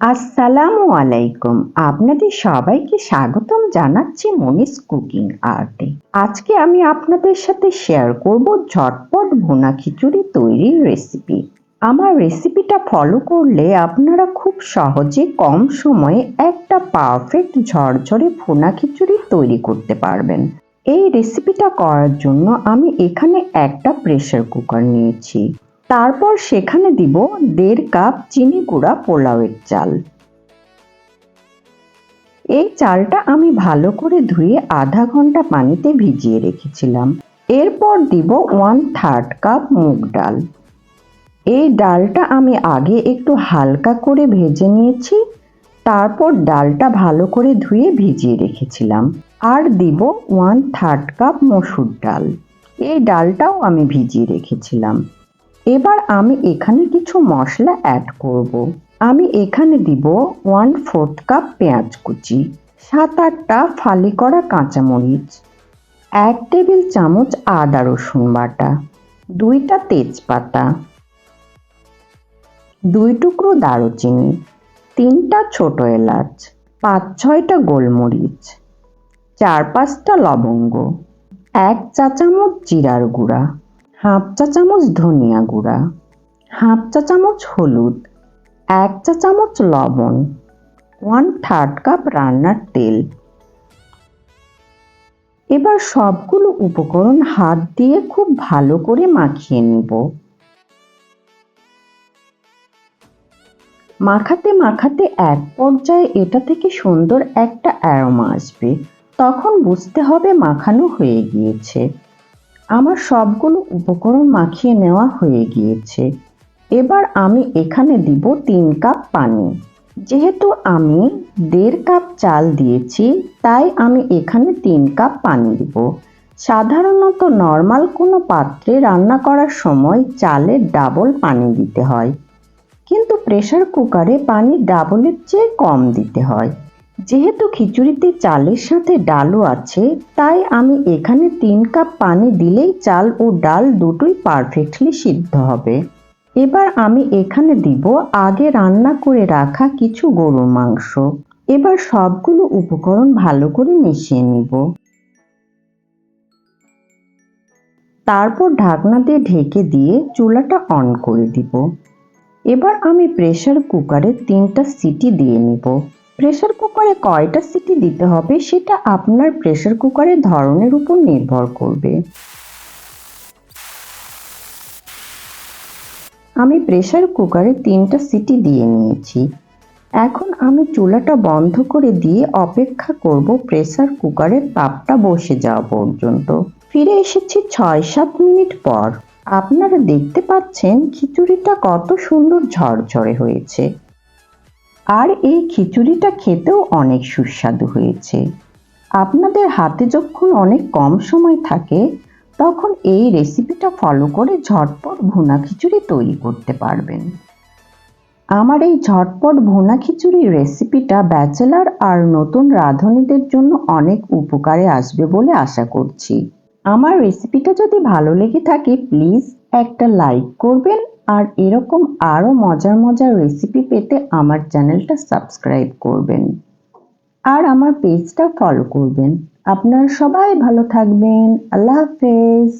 আসসালামু আলাইকুম। আপনাদের সবাইকে স্বাগতম জানাচ্ছি মনিস কুকিং আর্টে। আজকে আমি আপনাদের সাথে শেয়ার করব ঝটপট ভুনা খিচুড়ি তৈরির রেসিপি আমার রেসিপিটা ফলো করলে আপনারা খুব সহজে কম সময়ে একটা পারফেক্ট ঝরঝরে ভুনা খিচুড়ি তৈরি করতে পারবেন। এই রেসিপিটা করার জন্য আমি এখানে একটা প্রেসার কুকার নিয়েছি। তারপর সেখানে দিব দেড় কাপ চিনি গুঁড়া পোলাওয়ের চাল। এই চালটা আমি ভালো করে ধুয়ে আধা ঘণ্টা পানিতে ভিজিয়ে রেখেছিলাম। এরপর দিব ওয়ান থার্ড কাপ মুগ ডাল। এই ডালটা আমি আগে একটু হালকা করে ভেজে নিয়েছি, তারপর ডালটা ভালো করে ধুয়ে ভিজিয়ে রেখেছিলাম। আর দিব ওয়ান থার্ড কাপ মসুর ডাল। এই ডালটাও আমি ভিজিয়ে রেখেছিলাম। এবার আমি এখানে কিছু মশলা অ্যাড করব। আমি এখানে দিব ওয়ান ফোর্থ কাপ পেঁয়াজ কুচি, সাত আটটা ফালি করা কাঁচামরিচ, এক টেবিল চামচ আদা রসুন বাটা, দুইটা তেজপাতা, দুই টুকরো দারুচিনি, তিনটা ছোট এলাচ, পাঁচ ছয়টা গোলমরিচ, চার পাঁচটা লবঙ্গ, এক চা চামচ জিরার গুঁড়া হাফ চা চামচ ধনিয়া গুঁড়া, হাফ চা চামচ হলুদ, এক চা চামচ লবণ ওয়ান থার্ড কাপ রান্নার তেল। এবার সবগুলো উপকরণ হাত দিয়ে খুব ভালো করে মাখিয়ে নিব। মাখাতে মাখাতে এক পর্যায়ে এটা থেকে সুন্দর একটা অ্যারোমা আসবে। তখন বুঝতে হবে মাখানো হয়ে গিয়েছে। আমার সবগুলো উপকরণ মাখিয়ে নেওয়া হয়ে গিয়েছে। এবার আমি এখানে দিব তিন কাপ পানি। যেহেতু আমি দেড় কাপ চাল দিয়েছি, তাই আমি এখানে তিন কাপ পানি দিব। সাধারণত নর্মাল কোনো পাত্রে রান্না করার সময় চালের ডাবল পানি দিতে হয়। কিন্তু প্রেশার কুকারে পানি ডাবলের চেয়ে কম দিতে হয়। যেহেতু খিচুড়িতে চালের সাথে ডালও আছে, তাই আমি এখানে তিন কাপ পানি দিলেই চাল ও ডাল দুটোই পারফেক্টলি সিদ্ধ হবে। এবার আমি এখানে দিব আগে রান্না করে রাখা কিছু গরুর মাংস। এবার সবগুলো উপকরণ ভালো করে মিশিয়ে নিব। তারপর ঢাকনা দিয়ে ঢেকে দিয়ে চুলাটা অন করে দিব। এবার আমি প্রেশার কুকারে তিনটা সিটি দিয়ে নিব। প্রেশার কুকারে কয়টা সিটি দিতে হবে সেটা আপনার প্রেশার কুকারের ধরনের উপর নির্ভর করবে। আমি প্রেশার কুকারে তিনটা সিটি দিয়ে নিয়েছি। এখন আমি চুলাটা বন্ধ করে দিয়ে অপেক্ষা করব প্রেসার কুকারের তাপটা বসে যাওয়া পর্যন্ত। ফিরে এসেছি ছয় সাত মিনিট পর। আপনারা দেখতে পাচ্ছেন খিচুড়িটা কত সুন্দর ঝরঝরে হয়েছে। আর এই খিচুড়িটা খেতেও অনেক সুস্বাদু হয়েছে। আপনাদের হাতে যখন অনেক কম সময় থাকে, তখন এই রেসিপিটা ফলো করে ঝটপট ভুনা খিচুড়ি তৈরি করতে পারবেন। আমার এই ঝটপট ভুনা খিচুড়ির রেসিপিটা ব্যাচেলার আর নতুন রাঁধুনিদের জন্য অনেক উপকারে আসবে বলে আশা করছি। আমার রেসিপিটা যদি ভালো লেগে থাকে প্লিজ একটা লাইক করবেন আর এরকম আরও মজার মজার রেসিপি পেতে আমার চ্যানেলটা সাবস্ক্রাইব করবেন। আর আমার পেজটা ফলো করবেন। আপনারা সবাই ভালো থাকবেন। আল্লাহ হাফেজ।